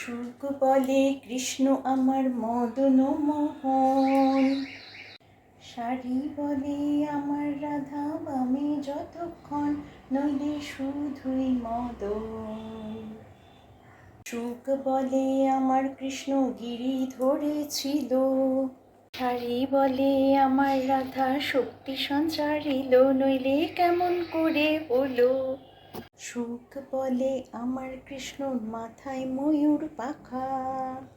সুখ বলে কৃষ্ণ আমার মদন মোহন। শাড়ি বলে আমার রাধা বামে যতক্ষণ, নইলে শুধুই মদন। সুখ বলে আমার কৃষ্ণ গিরি ধরেছিল। শাড়ি বলে আমার রাধা শক্তি সঞ্চারিল, নইলে কেমন করে হলো? সুখ বলে আমার কৃষ্ণর মাথায় ময়ূর পাখা।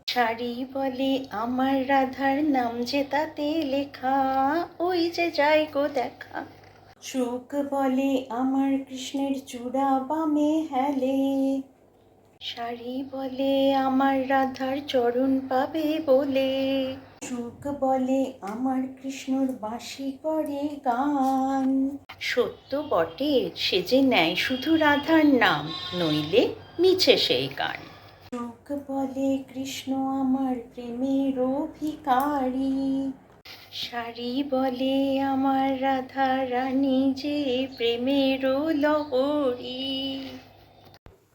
শাড়ি বলে আমার রাধার নাম যে তাতে লেখা, ওই যে যাই গো দেখা। সুখ বলে আমার কৃষ্ণের চূড়া বামে হেলে। শাড়ি বলে আমার রাধার চরণ পাবে বলে। সুখ বলে আমার কৃষ্ণর বাঁশি করে গান। সত্য বটে সে যে নেয় শুধু রাধার নাম নইলে মিছে সেই গান। সুখ বলে কৃষ্ণ আমার প্রেমের অভিকারী। শাড়ি বলে আমার রাধা রানী যে প্রেমের লহরী।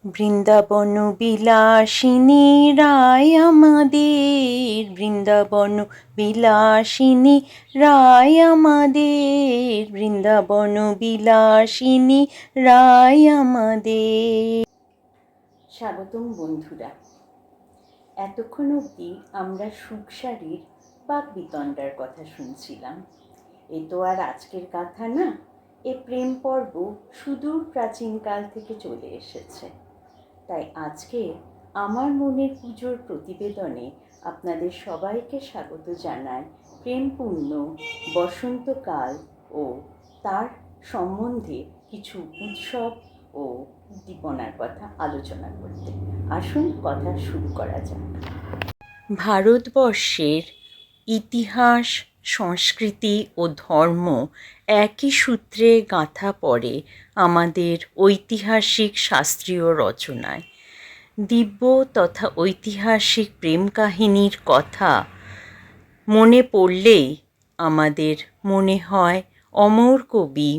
বৃন্দাবন বিলাসিনী রায় আমাদের বৃন্দাবন বিলাসিনী রায় আমাদের। বৃন্দাবন বিলাসিনী রায় আমাদের। স্বাগতম বন্ধুরা। এতক্ষণ অবধি আমরা সুখসারির বাক বিতণ্ডার কথা শুনছিলাম। এ তো আর আজকের কথা না, এ প্রেম পর্ব সুদূর প্রাচীনকাল থেকে চলে এসেছে। তাই আজকে আমার মনের পুজোর প্রতিবেদনে আপনাদের সবাইকে স্বাগত জানাই প্রেমপূর্ণ বসন্তকাল ও তার সম্বন্ধে কিছু উৎসব ও উদ্দীপনার কথা আলোচনা করতে। আসুন কথা শুরু করা যাক। ভারতবর্ষের ইতিহাস, সংস্কৃতি ও ধর্ম একই সূত্রে গাঁথা পড়ে আমাদের ঐতিহাসিক শাস্ত্রীয় রচনায়। দিব্য তথা ঐতিহাসিক প্রেম কাহিনীর কথা মনে পড়লেই আমাদের মনে হয় অমর কবি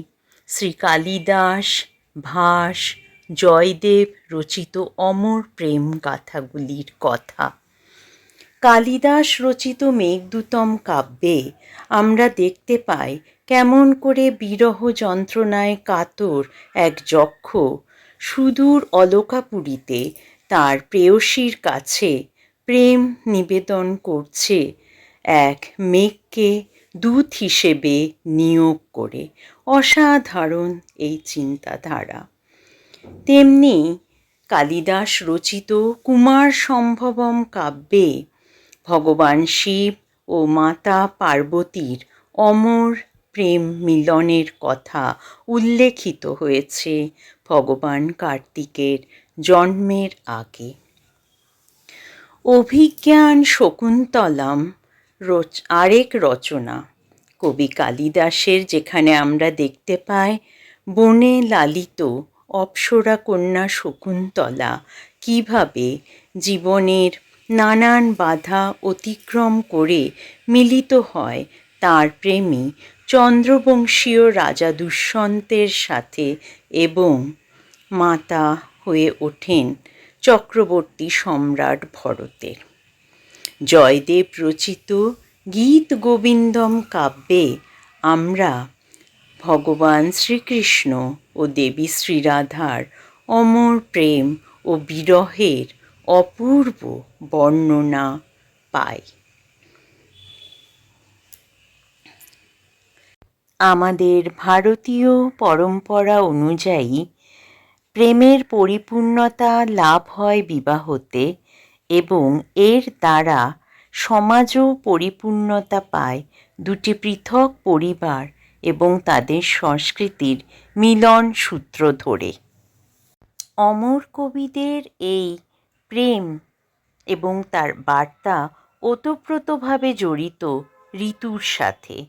শ্রী কালিদাস, ভাস, জয়দেব রচিত অমর প্রেম গাথাগুলির কথা। কালিদাস রচিত মেঘদূতম কাব্যে আমরা দেখতে পাই কেমন করে বিরহ যন্ত্রণায় কাতর এক যক্ষ সুদূর অলকাপুরীতে তার প্রেয়সীর কাছে প্রেম নিবেদন করছে এক মেঘকে দূত হিসেবে নিয়োগ করে অসাধারণ এই চিন্তাধারা। তেমনি কালিদাস রচিত কুমার সম্ভবম কাব্যে ভগবান শিব ও মাতা পার্বতীর অমর প্রেম মিলনের কথা উল্লেখিত হয়েছে ভগবান কার্তিকের জন্মের আগে। অভিজ্ঞান শকুন্তলাম রচ, আরেক রচনা। কবি কালিদাসের যেখানে আমরা দেখতে পাই, বনে লালিত অপ্সরা কন্যা শকুন্তলা কীভাবে জীবনের নানান বাধা অতিক্রম করে মিলিত হয়, তার প্রেমী চন্দ্রবংশীয় রাজা দুষ্যন্তের সাথে এবং মাতা হয়ে ওঠেন চক্রবর্তী সম্রাট ভরতের। জয়দেব রচিত গীত গোবিন্দম কাব্যে আমরা ভগবান শ্রীকৃষ্ণ ও দেবী শ্রীরাধার অমর প্রেম ও বিরহের অপূর্ব বর্ণনা পাই। আমাদের ভারতীয় পরম্পরা অনুযায়ী প্রেমের পরিপূর্ণতা লাভ হয় বিবাহতে এবং এর দ্বারা সমাজও পরিপূর্ণতা পায় দুটি পৃথক পরিবার এবং তাদের সংস্কৃতির মিলন সূত্র ধরে। অমর কবিদের এই প্রেম এবং তার বার্তা ওতপ্রোতভাবে জড়িত ঋতুর সাথে।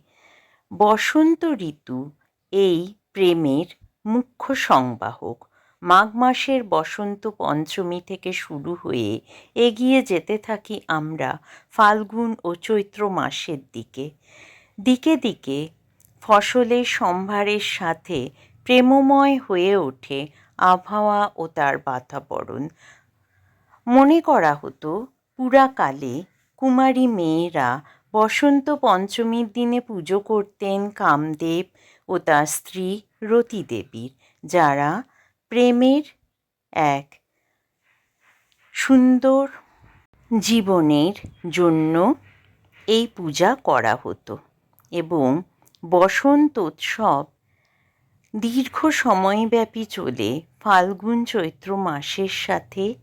বসন্ত ঋতু এই প্রেমের মুখ্য সংবাহক। মাঘ মাসের বসন্ত পঞ্চমী থেকে শুরু হয়ে এগিয়ে যেতে থাকি আমরা ফাল্গুন ও চৈত্র মাসের দিকে। দিকে দিকে ফসলের সম্ভারের সাথে প্রেমময় হয়ে ওঠে আবহাওয়া ও তার বাতাবরণ। মনে করা হতো পুরাকালে কুমারী মেয়েরা বসন্ত পঞ্চমীর দিনে পুজো করতেন কামদেব ও তার স্ত্রী রতিদেবীর, যারা প্রেমের এক সুন্দর জীবনের জন্য এই পূজা করা হতো এবং বসন্ত উৎসব দীর্ঘ সময়ব্যাপী চলে ফাল্গুন চৈত্র মাসের সাথে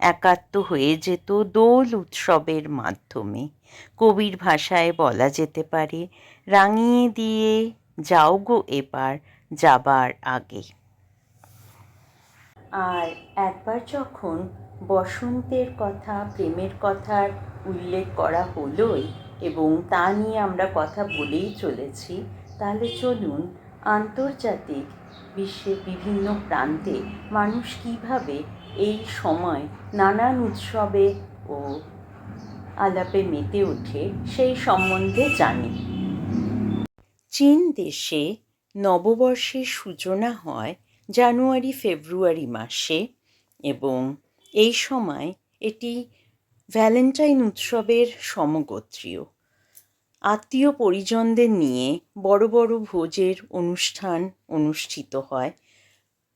একাত্ম হয়ে যেত দোল উৎসবের মাধ্যমে। কবির ভাষায় বলা যেতে পারে, রাঙিয়ে দিয়ে যাও গো এবার যাবার আগে। আর একবার যখন বসন্তের কথা, প্রেমের কথার উল্লেখ করা হলোই এবং তা নিয়ে আমরা কথা বলেই চলেছি, তাহলে চলুন আন্তর্জাতিক বিশ্বের বিভিন্ন প্রান্তে মানুষ কীভাবে এই সময় নানান উৎসবে ও আলাপে মেতে ওঠে সেই সম্বন্ধে জানি। চীন দেশে নববর্ষের সূচনা হয় জানুয়ারি, ফেব্রুয়ারি মাসে এবং এই সময় এটি ভ্যালেন্টাইন উৎসবের সমগোত্রীয়। আত্মীয় পরিজনদের নিয়ে বড় বড় ভোজের অনুষ্ঠান অনুষ্ঠিত হয়।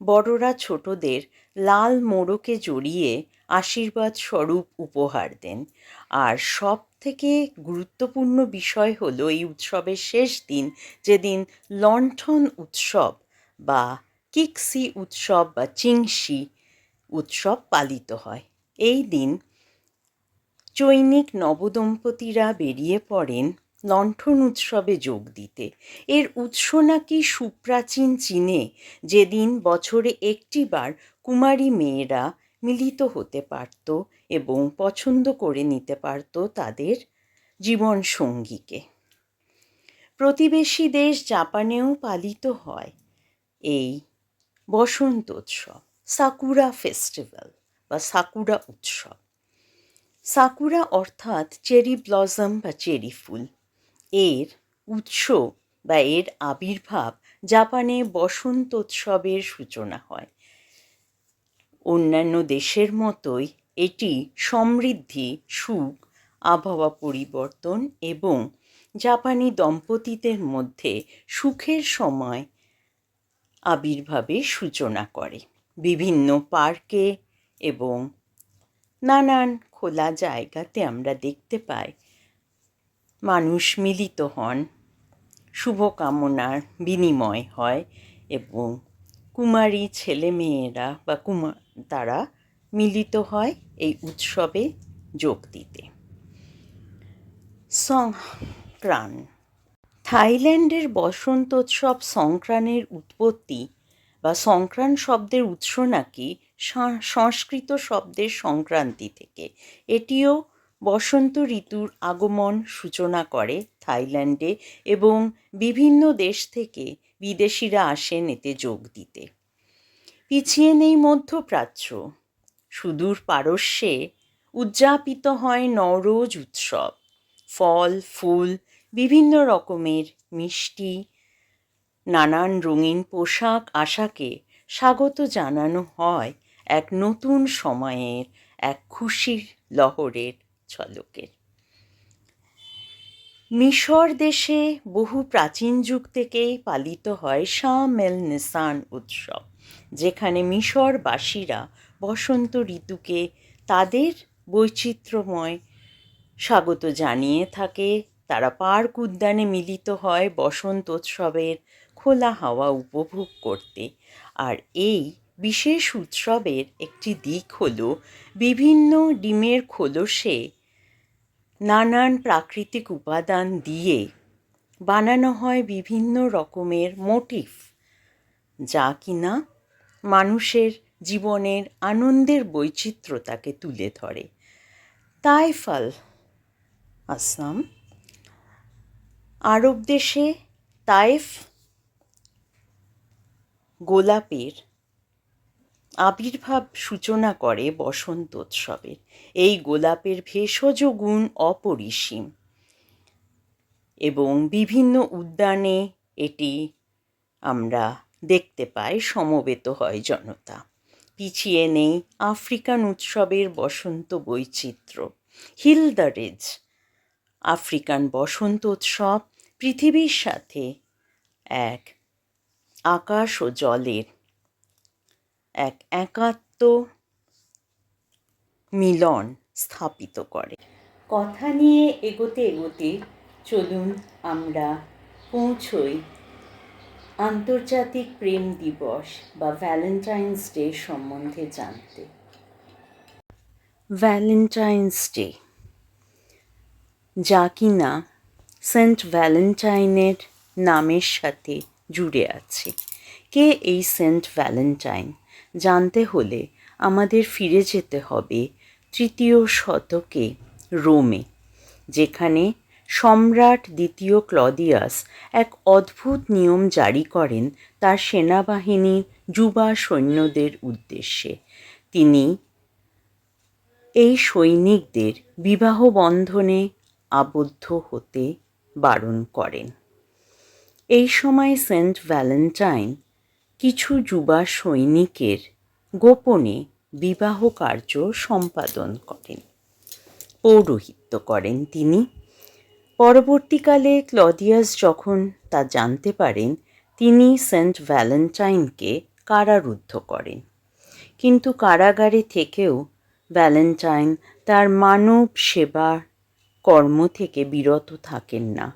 বড়রা ছোটদের লাল মোড়কে জড়িয়ে আশীর্বাদ স্বরূপ উপহার দেন। আর সব থেকে গুরুত্বপূর্ণ বিষয় হলো এই উৎসবের শেষ দিন, যেদিন লণ্ঠন উৎসব বা কিকসি উৎসব বা চিংসি উৎসব পালিত হয়। এই দিন চৈনিক নবদম্পতিরা বেরিয়ে পড়েন লণ্ঠন উৎসবে যোগ দিতে। এর উৎস নাকি সুপ্রাচীন চীনে, যেদিন বছরে একটিবার কুমারী মেয়েরা মিলিত হতে পারত এবং পছন্দ করে নিতে পারত তাদের জীবন সঙ্গীকে প্রতিবেশী দেশ জাপানেও পালিত হয়। এই বসন্ত উৎসব, সাকুরা ফেস্টিভ্যাল বা সাকুরা উৎসব। সাকুরা অর্থাৎ চেরি ব্লসম বা চেরি ফুল। এর উৎস বা এর আবির্ভাব জাপানে বসন্তোৎসবের সূচনা হয়। অন্যান্য দেশের মতোই এটি সমৃদ্ধি, সুখ, আবহাওয়া পরিবর্তন এবং জাপানি দম্পতিদের মধ্যে সুখের সময় আবির্ভাবের সূচনা করে। বিভিন্ন পার্কে এবং নানান খোলা জায়গাতে আমরা দেখতে পাই মানুষ মিলিত হন, শুভকামনার বিনিময় হয় এবং কুমারী ছেলে মেয়েরা বা কুমার তারা মিলিত হয় এই উৎসবে যোগ দিতে। সংক্রান থাইল্যান্ডের বসন্তোৎসব সংক্রানের উৎপত্তি বা সংক্রান শব্দের উৎস নাকি সংস্কৃত শব্দের সংক্রান্তি থেকে। এটিও বসন্ত ঋতুর আগমন সূচনা করে থাইল্যান্ডে এবং বিভিন্ন দেশ থেকে বিদেশিরা আসেন এতে যোগ দিতে। পিছিয়ে নেই মধ্যপ্রাচ্য। সুদূর পারস্যে উদযাপিত হয় নওরোজ উৎসব। ফল, ফুল বিভিন্ন রকমের মিষ্টি, নানান রঙিন পোশাক আশাকে স্বাগত জানানো হয় এক নতুন সময়ের, এক খুশির লহরের ঝলকের। মিশর দেশে বহু প্রাচীন যুগ থেকেই পালিত হয় শামেল নিসান উৎসব, যেখানে মিশরবাসীরা বসন্ত ঋতুকে তাদের বৈচিত্র্যময় স্বাগত জানিয়ে থাকে তারা পার্ক উদ্যানে মিলিত হয় বসন্ত উৎসবের খোলা হাওয়া উপভোগ করতে। আর এই বিশেষ উৎসবের একটি দিক হল বিভিন্ন ডিমের খোলসে নানান প্রাকৃতিক উপাদান দিয়ে বানানো হয় বিভিন্ন রকমের মোটিভ যা কিনা মানুষের জীবনের আনন্দের বৈচিত্র্যতাকে তুলে ধরে। তাইফাল আসাম আরব দেশে তাইফ গোলাপের আবির্ভাব সূচনা করে বসন্ত উৎসবের। এই গোলাপের ভেষজ গুণ অপরিসীম এবং বিভিন্ন উদ্যানে এটি আমরা দেখতে পাই, সমবেত হয় জনতা। পিছিয়ে নেই আফ্রিকান উৎসবের বসন্ত বৈচিত্র্য। হিল দ্য রেজ আফ্রিকান বসন্ত উৎসব পৃথিবীর সাথে এক আকাশ ও জলের এক একাত্ম মিলন স্থাপিত করে। কথা নিয়ে এগোতে এগোতে চলুন আমরা পৌঁছই আন্তর্জাতিক প্রেম দিবস বা ভ্যালেন্টাইন্স ডে সম্বন্ধে জানতে। ভ্যালেন্টাইন্স ডে যা কিনা সেন্ট ভ্যালেন্টাইনের নামের সাথে জুড়ে আছে। কে এই সেন্ট ভ্যালেন্টাইন? জানতে হলে আমাদের ফিরে যেতে হবে তৃতীয় শতকে রোমে, যেখানে সম্রাট দ্বিতীয় ক্লদিয়াস এক অদ্ভুত নিয়ম জারি করেন তার সেনাবাহিনী যুবা সৈন্যদের উদ্দেশ্যে। তিনি এই সৈনিকদের বিবাহ বন্ধনে আবদ্ধ হতে বারণ করেন। এই সময় সেন্ট ভ্যালেন্টাইন কিছু যুবা সৈনিকের গোপনে বিবাহ কার্য সম্পাদন করেন। পৌরোহিত্য করেন তিনি। পরবর্তীকালে ক্লদিয়াস যখন তা জানতে পারেন, তিনি সেন্ট ভ্যালেন্টাইনকে কারারুদ্ধ করেন। কিন্তু কারাগারে থেকেও ভ্যালেন্টাইন তার মানব সেবার কর্ম থেকে বিরত থাকেন না।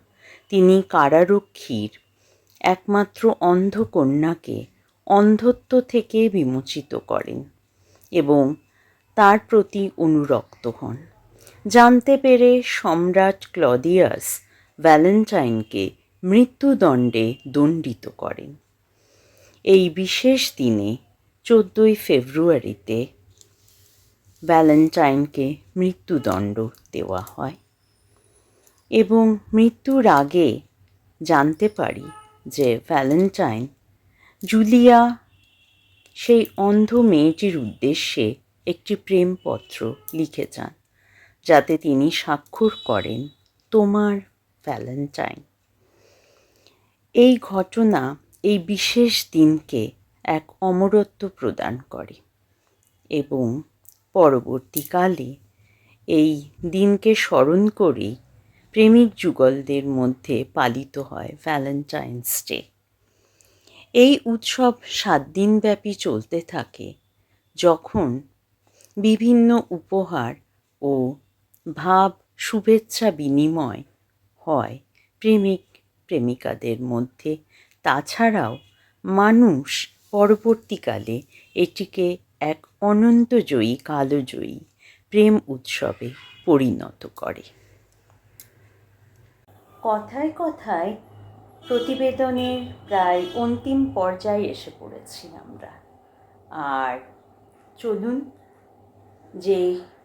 তিনি কারারক্ষীর। একমাত্র অন্ধ কন্যাকে অন্ধত্ব থেকে বিমোচিত করেন এবং তার প্রতি অনুরক্ত হন। জানতে পেরে সম্রাট ক্লদিয়াস ভ্যালেন্টাইনকে মৃত্যুদণ্ডে দণ্ডিত করেন। এই বিশেষ দিনে চোদ্দোই ফেব্রুয়ারিতে ভ্যালেন্টাইনকে মৃত্যুদণ্ড দেওয়া হয়। এবং মৃত্যুর আগে জানতে পারি যে ভ্যালেন্টাইন জুলিয়া, সেই অন্ধ মেয়েটির উদ্দেশ্যে একটি প্রেমপত্র লিখে যান যাতে তিনি স্বাক্ষর করেন তোমার ভ্যালেন্টাইন। এই ঘটনা এই বিশেষ দিনকে এক অমরত্ব প্রদান করে এবং পরবর্তীকালে এই দিনকে স্মরণ করেই প্রেমিক যুগলদের মধ্যে পালিত হয় ভ্যালেন্টাইন্স ডে এই উৎসব সাত দিনব্যাপী চলতে থাকে, যখন বিভিন্ন উপহার ও ভাব শুভেচ্ছা বিনিময় হয় প্রেমিক প্রেমিকাদের মধ্যে। তাছাড়াও মানুষ পরবর্তীকালে এটিকে এক অনন্তজয়ী কালজয়ী প্রেম উৎসবে পরিণত করে। কথায় কথায় প্রতিবেদনের প্রায় অন্তিম পর্যায়ে এসে পড়েছি আমরা। আর চলুন যে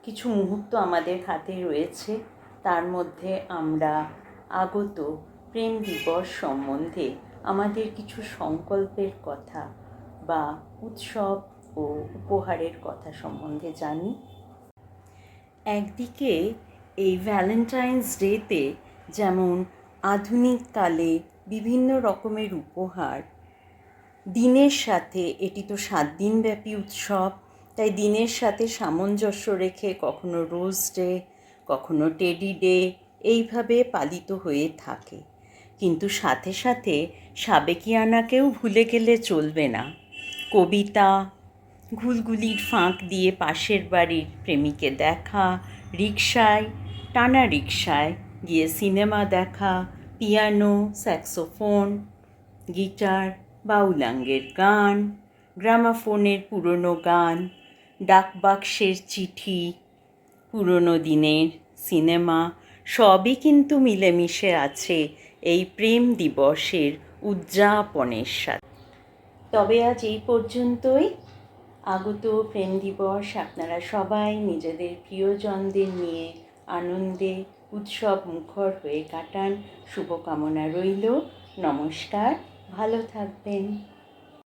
কিছু মুহূর্ত আমাদের হাতে রয়েছে, তার মধ্যে আমরা আগত প্রেম দিবস সম্বন্ধে আমাদের কিছু সংকল্পের কথা বা উৎসব ও উপহারের কথা সম্বন্ধে জানি। একদিকে এই ভ্যালেন্টাইন্স ডেতে যেমন আধুনিক কালে বিভিন্ন রকমের উপহার। দিনের সাথে এটি তো সাত দিনব্যাপী উৎসব, তাই দিনের সাথে সামঞ্জস্য রেখে কখনো রোজ ডে, কখনো টেডি ডে এইভাবে পালিত হয়ে থাকে। কিন্তু সাথে সাথে সাবেকিয়ানাকেও ভুলে গেলে চলবে না। কবিতা, ঘুলগুলির ফাঁক দিয়ে পাশের বাড়ির প্রেমিকে দেখা, রিকশায়, টানা রিকশায় গিয়ে সিনেমা দেখা, পিয়ানো, স্যাক্সোফোন, গিটার, বাউলাঙ্গের গান, গ্রামাফোনের পুরনো গান, ডাকবাক্সের চিঠি, পুরনো দিনের সিনেমা, সবই কিন্তু মিলেমিশে আছে এই প্রেম দিবসের উদযাপনের সাথে। তবে আজ এই পর্যন্তই। আগত প্রেম দিবস আপনারা সবাই নিজেদের প্রিয়জনদের নিয়ে আনন্দে উৎসব মুখর হয়ে কাটান। শুভকামনা রইল। নমস্কার। ভালো থাকবেন।